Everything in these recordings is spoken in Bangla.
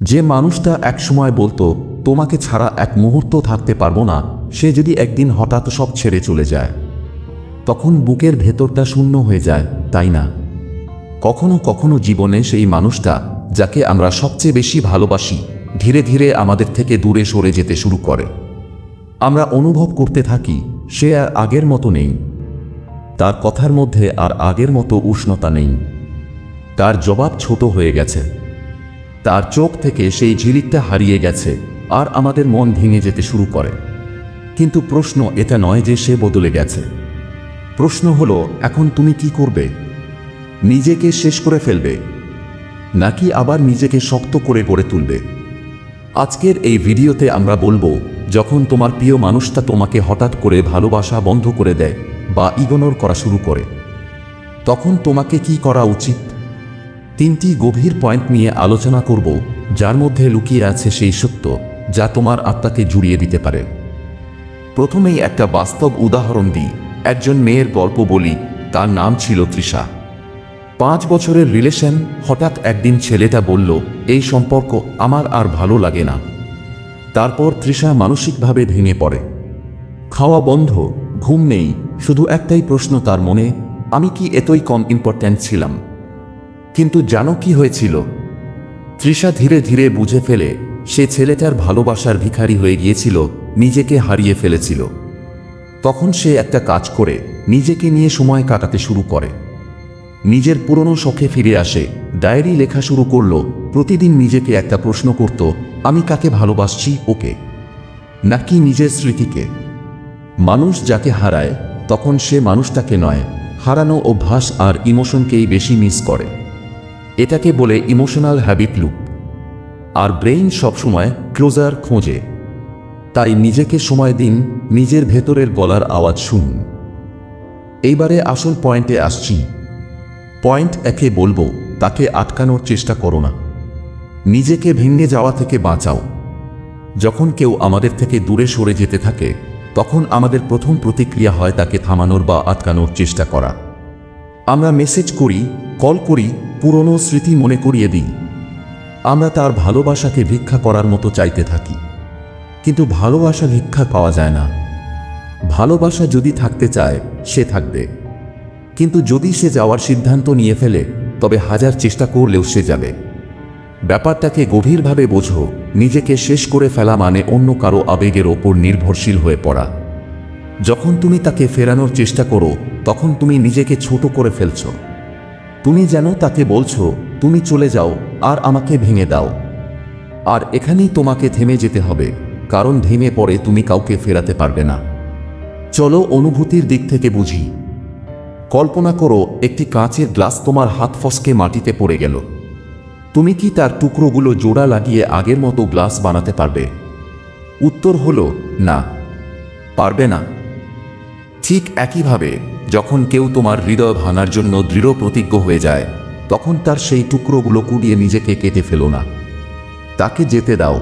যে মানুষটা একসময় বলতো, তোমাকে ছাড়া এক মুহূর্ত থাকতে পারব না, সে যদি একদিন হঠাৎ সব ছেড়ে চলে যায়। তখন বুকের ভেতরটা শূন্য হয়ে যায়, তাই না? কখনো কখনো জীবনে সেই মানুষটা, যাকে আমরা সবচেয়ে বেশি ভালোবাসি, ধীরে ধীরে আমাদের থেকে দূরে সরে যেতে শুরু করে। আমরা অনুভব করতে থাকি, সে আর আগের মতো নেই। তার কথার মধ্যে আর আগের মতো উষ্ণতা নেই। তার জবাব ছোট হয়ে গেছে। তার চোখ থেকে সেই ঝিলিকটা হারিয়ে গেছে আর আমাদের মন ভেঙে যেতে শুরু করে। কিন্তু প্রশ্ন এটা নয় যে সে বদলে গেছে। প্রশ্ন হলো, এখন তুমি কি করবে? নিজেকে শেষ করে ফেলবে? নাকি আবার নিজেকে শক্ত করে গড়ে তুলবে? আজকের এই ভিডিওতে আমরা বলব, যখন তোমার প্রিয় মানুষটা তোমাকে হঠাৎ করে ভালোবাসা বন্ধ করে দেয় বা ইগনোর করা শুরু করে, তখন তোমাকে কি করা উচিত? তিনটি গভীর পয়েন্ট নিয়ে আলোচনা করব, যার মধ্যে লুকিয়ে আছে সেই সত্য, যা তোমার আত্মাকে জুড়িয়ে দিতে পারে। প্রথমেই একটা বাস্তব উদাহরণ দিই, একজন মেয়ের গল্প বলি, তার নাম ছিল তৃষা। পাঁচ বছরের রিলেশন, হঠাৎ একদিন ছেলেটা বলল, এই সম্পর্ক আমার আর ভালো লাগে না। তারপর তৃষা মানসিকভাবে ভেঙে পড়ে। খাওয়া বন্ধ, ঘুম নেই, শুধু একটাই প্রশ্ন তার মনে, আমি কি এতই কম ইম্পর্ট্যান্ট ছিলাম? কিন্তু জানো কি হয়েছিল? তৃষা ধীরে ধীরে বুঝে ফেলে, সে ছেলেটার ভালোবাসার ভিখারি হয়ে গিয়েছিল, নিজেকে হারিয়ে ফেলেছিল। তখন সে একটা কাজ করে, নিজেকে নিয়ে সময় কাটাতে শুরু করে। নিজের পুরনো শখে ফিরে আসে, ডায়েরি লেখা শুরু করল, প্রতিদিন নিজেকে একটা প্রশ্ন করত, আমি কাকে ভালোবাসছি, ওকে? নাকি নিজের স্মৃতিকে? মানুষ যাকে হারায়, তখন সে মানুষটাকে নয়, হারানো অভ্যাস আর ইমোশনকেই বেশি মিস করে। এটাকে বলে ইমোশনাল হ্যাবিট লুপ আর ব্রেইন সবসময় ক্লোজার খোঁজে। তাই নিজেকে সময় দিন, নিজের ভেতরের গলার আওয়াজ শুনুন। এইবারে আসল পয়েন্টে আসছি। পয়েন্ট একে বলব, তাকে আটকানোর চেষ্টা করো না। নিজেকে ভেঙে যাওয়া থেকে বাঁচাও। যখন কেউ আমাদের থেকে দূরে সরে যেতে থাকে, তখন আমাদের প্রথম প্রতিক্রিয়া হয় তাকে থামানোর বা আটকানোর চেষ্টা করা। আমরা মেসেজ করি কল করি পুরনো স্মৃতি মনে করিয়ে দিই। আমরা তার ভালোবাসাকে ভিক্ষা করার মতো চাইতে থাকি। কিন্তু ভালোবাসা ভিক্ষা পাওয়া যায় না। ভালোবাসা যদি থাকতে চায়, সে থাকবে। কিন্তু যদি সে যাওয়ার সিদ্ধান্ত নিয়ে ফেলে, তবে হাজার চেষ্টা করলেও সে যাবে। ব্যাপারটাকে গভীরভাবে বোঝো, নিজেকে শেষ করে ফেলা মানে অন্য কারও আবেগের ওপর নির্ভরশীল হয়ে পড়া। যখন তুমি তাকে ফেরানোর চেষ্টা করো, তখন তুমি নিজেকে ছোট করে ফেলছ। তুমি যেন তাকে বলছো, তুমি চলে যাও আর আমাকে ভেঙে দাও। আর এখানেই তোমাকে থেমে যেতে হবে, কারণ থেমে পড়ে তুমি কাউকে ফেরাতে পারবে না। চলো অনুভূতির দিক থেকে বুঝি। কল্পনা করো, একটি কাঁচের গ্লাস তোমার হাত ফসকে মাটিতে পড়ে গেল। তুমি কি তার টুকরোগুলো জোড়া লাগিয়ে আগের মতো গ্লাস বানাতে পারবে? উত্তর হলো, না। পারবে না? ঠিক একইভাবে। যখন কেউ তোমার হৃদয় ভাঙার জন্য দৃঢ় প্রতিজ্ঞ হয়ে যায়, তখন তার সেই টুকরোগুলো কুড়িয়ে নিজেকে কেটে ফেলো না। তাকে যেতে দাও।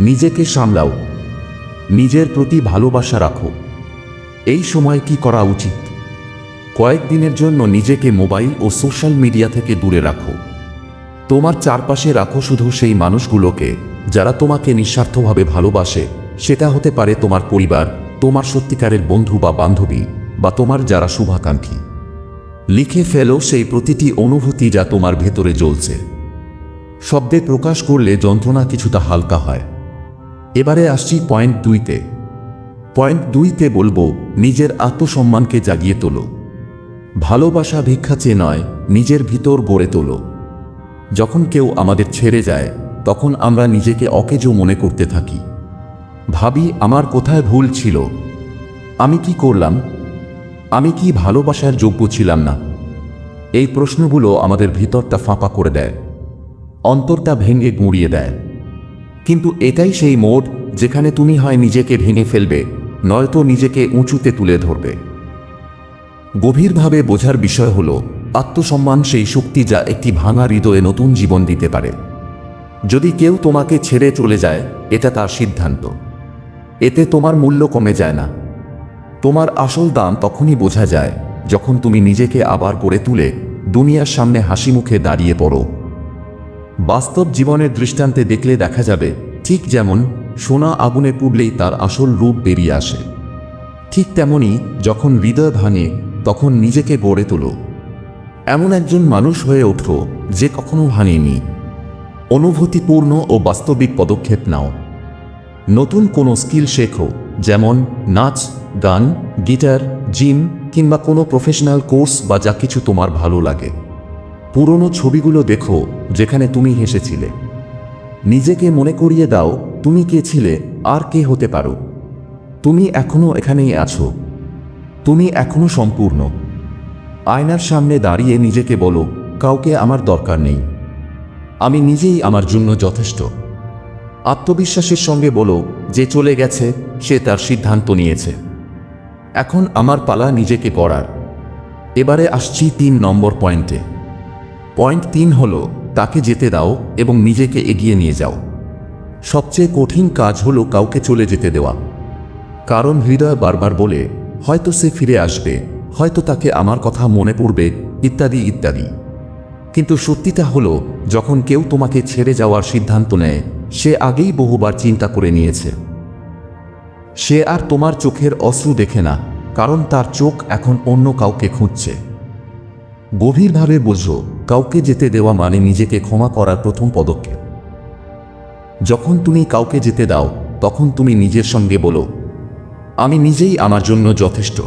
নিজেকে সামলাও। নিজের প্রতি ভালোবাসা রাখো। এই সময় কি করা উচিত? কয়েকদিনের জন্য নিজেকে মোবাইল ও সোশ্যাল মিডিয়া থেকে দূরে রাখো। তোমার চারপাশে রাখো শুধু সেই মানুষগুলোকে, যারা তোমাকে নিঃস্বার্থভাবে ভালোবাসে। সেটা হতে পারে তোমার পরিবার, তোমার সত্যিকারের বন্ধু বা বান্ধবী। বা তোমার যারা শুভাকাঙ্ক্ষী। লিখে ফেলো সেই প্রতিটি অনুভূতি যা তোমার ভেতরে জ্বলছে। শব্দে প্রকাশ করলে যন্ত্রণা কিছুটা হালকা হয়। এবারে আসছি পয়েন্ট দুইতে। পয়েন্ট দুইতে বলব, নিজের আত্মসম্মানকে জাগিয়ে তোলো। ভালোবাসা ভিক্ষা চেয়ে নয়, নিজের ভিতর গড়ে তোলো। যখন কেউ আমাদের ছেড়ে যায়, তখন আমরা নিজেকে অকেজো মনে করতে থাকি। ভাবি, আমার কোথায় ভুল ছিল? আমি কি করলাম? আমি কি ভালোবাসার যোগ্য ছিলাম না? এই প্রশ্নগুলো আমাদের ভিতরটা ফাঁপা করে দেয়। অন্তরটা ভেঙে গুঁড়িয়ে দেয়। কিন্তু এটাই সেই মোড যেখানে তুমি হয় নিজেকে ভেঙে ফেলবে, নয়তো নিজেকে উঁচুতে তুলে ধরবে। গভীরভাবে বোঝার বিষয় হল, আত্মসম্মান সেই শক্তি যা একটি ভাঙা হৃদয়ে নতুন জীবন দিতে পারে। যদি কেউ তোমাকে ছেড়ে চলে যায়, এটা তার সিদ্ধান্ত। এতে তোমার মূল্য কমে যায় না। তোমার আসল দাম তখনই বোঝা যায়, যখন তুমি নিজেকে আবার করে তুলে দুনিয়ার সামনে হাসি মুখে দাঁড়িয়ে পড়ো। বাস্তব জীবনের দৃষ্টান্তে দেখলে দেখা যাবে, ঠিক যেমন সোনা আগুনে পুড়লেই তার আসল রূপ বেরিয়ে আসে। ঠিক তেমনি যখন হৃদয় ভাঙে, তখন নিজেকে গড়ে তোলো। এমন একজন মানুষ হয়ে ওঠো যে কখনো ভাঙেনি। অনুভূতিপূর্ণ ও বাস্তবিক পদক্ষেপ নাও। নতুন কোনো স্কিল শেখো, যেমন নাচ, গান, গিটার, জিম, কিংবা কোনো প্রফেশনাল কোর্স বা যা কিছু তোমার ভালো লাগে। পুরনো ছবিগুলো দেখো, যেখানে তুমি হেসেছিলে। নিজেকে মনে করিয়ে দাও, তুমি কে ছিলে, আর কে হতে পারো। তুমি এখনও এখানেই আছো। তুমি এখনও সম্পূর্ণ। আয়নার সামনে দাঁড়িয়ে নিজেকে বলো, কাউকে আমার দরকার নেই। আমি নিজেই আমার জন্য যথেষ্ট। আত্মবিশ্বাসের সঙ্গে বলো, যে চলে গেছে, সে তার সিদ্ধান্ত নিয়েছে। এখন আমার পালা নিজেকে পড়ার। এবারে আসছি তিন নম্বর পয়েন্টে। পয়েন্ট তিন হল, তাকে যেতে দাও এবং নিজেকে এগিয়ে নিয়ে যাও। সবচেয়ে কঠিন কাজ হলো কাউকে চলে যেতে দেওয়া। কারণ হৃদয় বারবার বলে, হয়তো সে ফিরে আসবে, হয়তো তাকে আমার কথা মনে পড়বে, ইত্যাদি ইত্যাদি। কিন্তু সত্যিটা হলো, যখন কেউ তোমাকে ছেড়ে যাওয়ার সিদ্ধান্ত নেয় সে আগেই বহুবার চিন্তা করে নিয়েছে। সে আর তোমার চোখের অশ্রু দেখে না, কারণ তার চোখ এখন অন্য কাউকে খুঁজছে। গভীরভাবে বোঝো, কাউকে যেতে দেওয়া মানে নিজেকে ক্ষমা করার প্রথম পদক্ষেপ। যখন তুমি কাউকে যেতে দাও, তখন তুমি নিজের সঙ্গে বলো, আমি নিজেই আমার জন্য যথেষ্ট।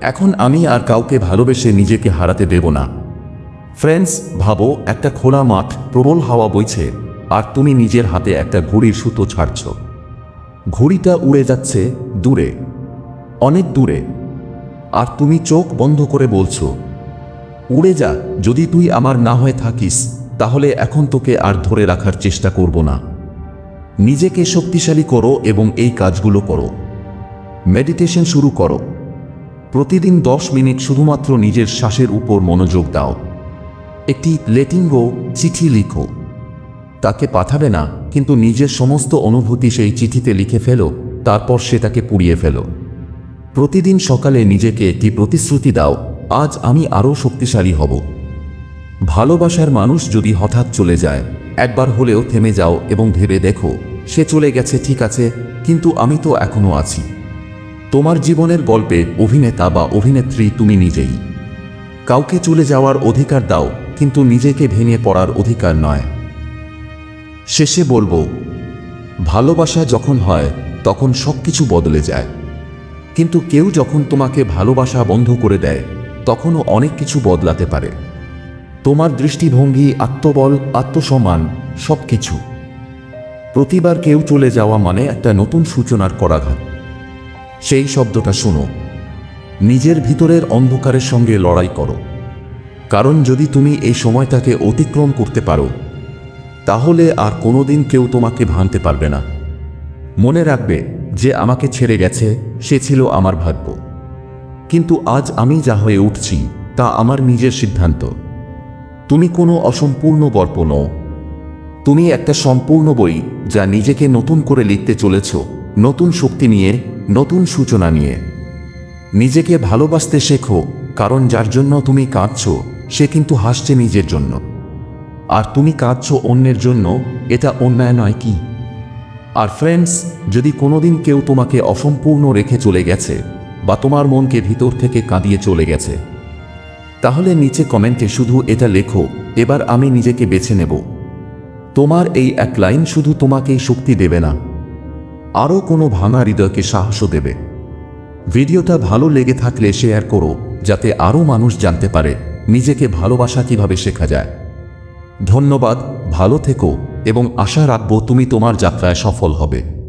এখন আমি আর কাউকে ভালোবেসে নিজেকে হারাতে দেব না। ফ্রেন্ডস, ভাবো, একটা খোলা মাঠ প্রবল হাওয়া বইছে। আর তুমি নিজের হাতে একটা ঘড়ির সুতো ছাড়ছ। ঘড়িটা উড়ে যাচ্ছে দূরে, অনেক দূরে। আর তুমি চোখ বন্ধ করে বলছো, উড়ে যা, যদি তুই আমার না হয়ে থাকিস, তাহলে এখন তোকে আর ধরে রাখার চেষ্টা করব না। নিজেকে শক্তিশালী করো এবং এই কাজগুলো করো। মেডিটেশন শুরু করো। প্রতিদিন দশ মিনিট শুধুমাত্র নিজের শ্বাসের উপর মনোযোগ দাও। একটি লেটিং গো চিঠি লিখো। তাকে পাঠাবে না, কিন্তু নিজের সমস্ত অনুভূতি সেই চিঠিতে লিখে ফেলো, তারপর সে তাকে পুড়িয়ে ফেলো। প্রতিদিন সকালে নিজেকে একটি প্রতিশ্রুতি দাও, আজ আমি আরও শক্তিশালী হব। ভালোবাসার মানুষ যদি হঠাৎ চলে যায়, একবার হলেও থেমে যাও এবং ভেবে দেখো, সে চলে গেছে ঠিক আছে, কিন্তু আমি তো এখনও আছি। তোমার জীবনের গল্পে অভিনেতা বা অভিনেত্রী তুমি নিজেই। কাউকে চলে যাওয়ার অধিকার দাও, কিন্তু নিজেকে ভেঙে পড়ার অধিকার নয়। শেষে বলব, ভালোবাসা যখন হয়, তখন সব কিছু বদলে যায়। কিন্তু কেউ যখন তোমাকে ভালোবাসা বন্ধ করে দেয়, তখনও অনেক কিছু বদলাতে পারে। তোমার দৃষ্টিভঙ্গি, আত্মবল, আত্মসম্মান সব কিছু প্রতিবার কেউ চলে যাওয়া মানে একটা নতুন সূচনার করাঘাত। সেই শব্দটা শোনো, নিজের ভিতরের অন্ধকারের সঙ্গে লড়াই করো। কারণ যদি তুমি এই সময়টাকে অতিক্রম করতে পারো তাহলে আর কোনোদিন কেউ তোমাকে ভাঙতে পারবে না। মনে রাখবে যে আমাকে ছেড়ে গেছে, সে ছিল আমার ভাগ্য। কিন্তু আজ আমি যা হয়ে উঠছি, তা আমার নিজের সিদ্ধান্ত। তুমি কোনো অসম্পূর্ণ গল্প নও। তুমি একটা সম্পূর্ণ বই যা নিজেকে নতুন করে লিখতে চলেছ, নতুন শক্তি নিয়ে, নতুন সূচনা নিয়ে। নিজেকে ভালোবাসতে শেখো, কারণ যার জন্য তুমি কাঁদছ, সে কিন্তু হাসছে নিজের জন্য। আর তুমি কাঁদছ অন্যের জন্য, এটা অন্যায় নয় কি? আর ফ্রেন্ডস যদি কোনোদিন কেউ তোমাকে অসম্পূর্ণ রেখে চলে গেছে, বা তোমার মনকে ভিতর থেকে কাঁদিয়ে চলে গেছে, তাহলে নিচে কমেন্টে শুধু এটা লেখো, এবার আমি নিজেকে বেছে নেব। তোমার এই এক লাইন শুধু তোমাকেই শক্তি দেবে না, আরও কোনো ভাঙা হৃদয়কে সাহসও দেবে। ভিডিওটা ভালো লেগে থাকলে শেয়ার করো, যাতে আরও মানুষ জানতে পারে, নিজেকে ভালোবাসা কীভাবে শেখা যায়। ধন্যবাদ ভালো থেকো এবং আশা রাখব তুমি তোমার যাত্রায় সফল হবে।